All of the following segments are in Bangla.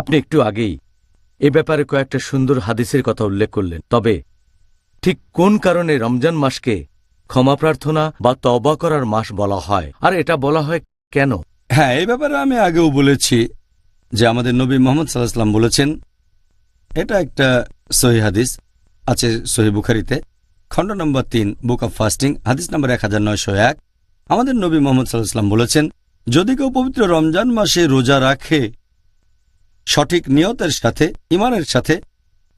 আপনি একটু আগেই এ ব্যাপারে কয়েকটা সুন্দর হাদিসের কথা উল্লেখ করলেন। তবে ঠিক কোন কারণে রমজান মাসকে ক্ষমা প্রার্থনা বা তবা করার মাস বলা হয়? আর এটা বলা হয় কেন? হ্যাঁ এই ব্যাপারে আমি আগেও বলেছি যে আমাদের নবী মোহাম্মদ সাল্লাহাম বলেছেন, এটা একটা সহি হাদিস আছে সহি বুখারিতে, খণ্ড নম্বর তিন, বুক অব ফাস্টিং, হাদিস নম্বর এক হাজার নয়শো এক। আমাদের নবী মোহাম্মদ সাল্লাহাম বলেছেন, যদি কেউ পবিত্র রমজান মাসে রোজা রাখে সঠিক নিয়তের সাথে ইমানের সাথে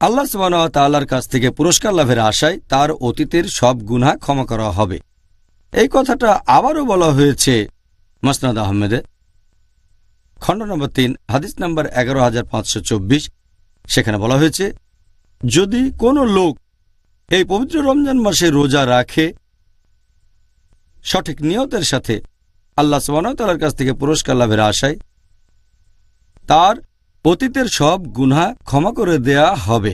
আল্লাহ সুবাহ তাল্লার কাছ থেকে পুরস্কার লাভের আশায় তার অতীতের সব গুনাহ ক্ষমা করা হবে। এই কথাটা আবারও বলা হয়েছে মসনাদ আহমেদে। খণ্ড নম্বর তিন, হাদিস নম্বর এগারো হাজার পাঁচশো চব্বিশ, সেখানে বলা হয়েছে, যদি কোনো লোক এই পবিত্র রমজান মাসে রোজা রাখে, সঠিক নিয়তের সাথে আল্লাহ সুবাহতালার কাছ থেকে পুরস্কার লাভের আশায় তার অতীতের সব গুনহা ক্ষমা করে দেয়া হবে।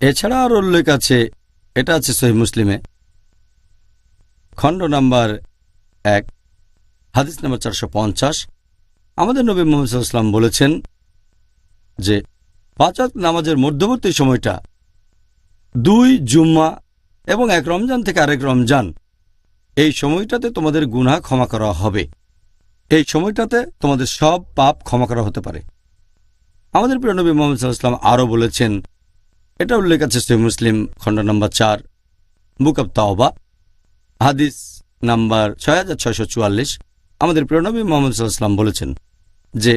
এছাড়া আর উল্লেখ আছে, এটা আছে সহি মুসলিমে। খণ্ড নাম্বার এক, হাদিস নাম্বার চারশো পঞ্চাশ। আমাদের নবী মোহাম্মদ সাল্লাম বলেছেন যে পাঁচাত নামাজের মধ্যবর্তী সময়টা দুই জুম্মা এবং এক রমজান থেকে আরেক রমজান, এই সময়টাতে তোমাদের গুনাহ ক্ষমা করা হবে। এই সময়টাতে তোমাদের সব পাপ ক্ষমা করা হতে পারে। আমাদের প্রিয় নবী মোহাম্মদ সাল্লাম আরও বলেছেন, এটা উল্লেখ আছে সহি মুসলিম, খণ্ড নম্বর চার, বুক অব তাওবা, হাদিস নাম্বার ছয় হাজার ছয়শো চুয়াল্লিশ। আমাদের প্রিয়নবী মোহাম্মদ সাল্লাম বলেছেন যে,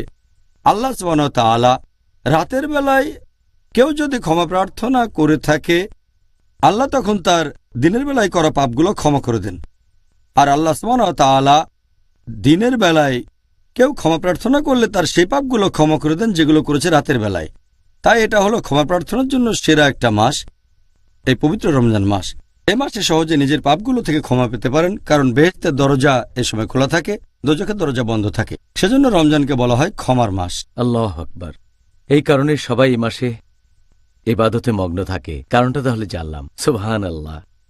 আল্লাহ সবান তালা রাতের বেলায় কেউ যদি ক্ষমা প্রার্থনা করে থাকে, আল্লাহ তখন তার দিনের বেলায় করা পাপগুলো ক্ষমা করে দেন। আর আল্লাহ সবান তালা দিনের বেলায় কেউ ক্ষমা প্রার্থনা করলে তার সেই পাপগুলো ক্ষমা করে দেন যেগুলো করেছে রাতের বেলায়। তাই এটা হলো ক্ষমা প্রার্থনার জন্য সেরা একটা মাস, এই পবিত্র রমজান মাস। এ মাসে সহজে নিজের পাপগুলো থেকে ক্ষমা পেতে পারেন, কারণ বেহেস্তের দরজা এ সময় খোলা থাকে, দোজখের দরজা বন্ধ থাকে। সেজন্য রমজানকে বলা হয় ক্ষমার মাস। আল্লাহ আকবার। এই কারণে সবাই এ মাসে এবাদতে মগ্ন থাকে। কারণটা তাহলে জানলাম। সুবহান আল্লাহ